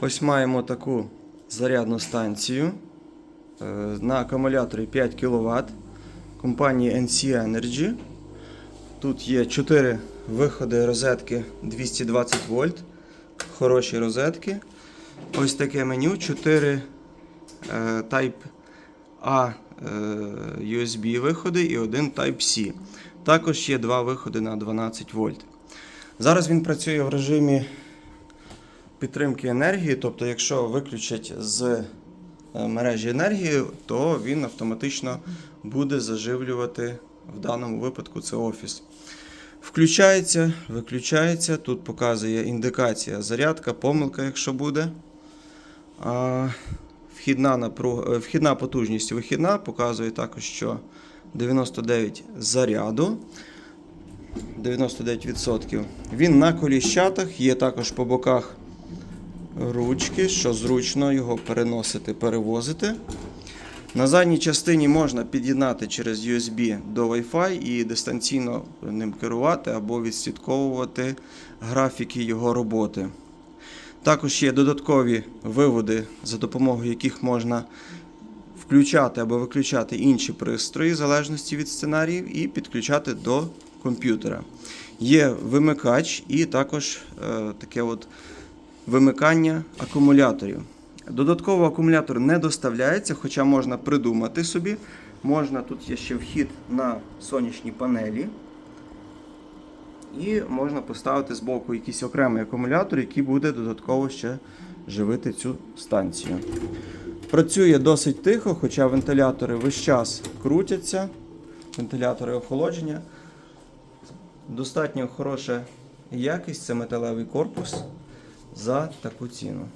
Ось маємо таку зарядну станцію е, на акумуляторі 5 кВт компанії NC Energy. Тут є 4 виходи розетки 220 вольт. Хороші розетки. Ось таке меню. 4 е, Type A е, USB виходи і один Type-C. Також є два виходи на 12 вольт. Зараз він працює в режимі підтримки енергії, тобто, якщо виключать з е, мережі енергію, то він автоматично буде заживлювати в даному випадку це офіс. Включається, виключається. Тут показує індикація зарядка, помилка, якщо буде. Вхідна, напруга, е, вхідна потужність вихідна показує також, що 99 заряду. 99%. Він на коліщатах, є також по боках ручки, що зручно його переносити, перевозити. На задній частині можна під'єднати через USB до Wi-Fi і дистанційно ним керувати або відслідковувати графіки його роботи. Також є додаткові виводи, за допомогою яких можна включати або виключати інші пристрої в залежності від сценаріїв і підключати до комп'ютера. Є вимикач і також е, таке от вимикання акумуляторів. Додатково акумулятор не доставляється, хоча можна придумати собі. Можна, тут є ще вхід на сонячні панелі. І можна поставити з боку якийсь окремий акумулятор, який буде додатково ще живити цю станцію. Працює досить тихо, хоча вентилятори весь час крутяться. Вентилятори охолодження. Достатньо хороша якість, це металевий корпус за таку ціну.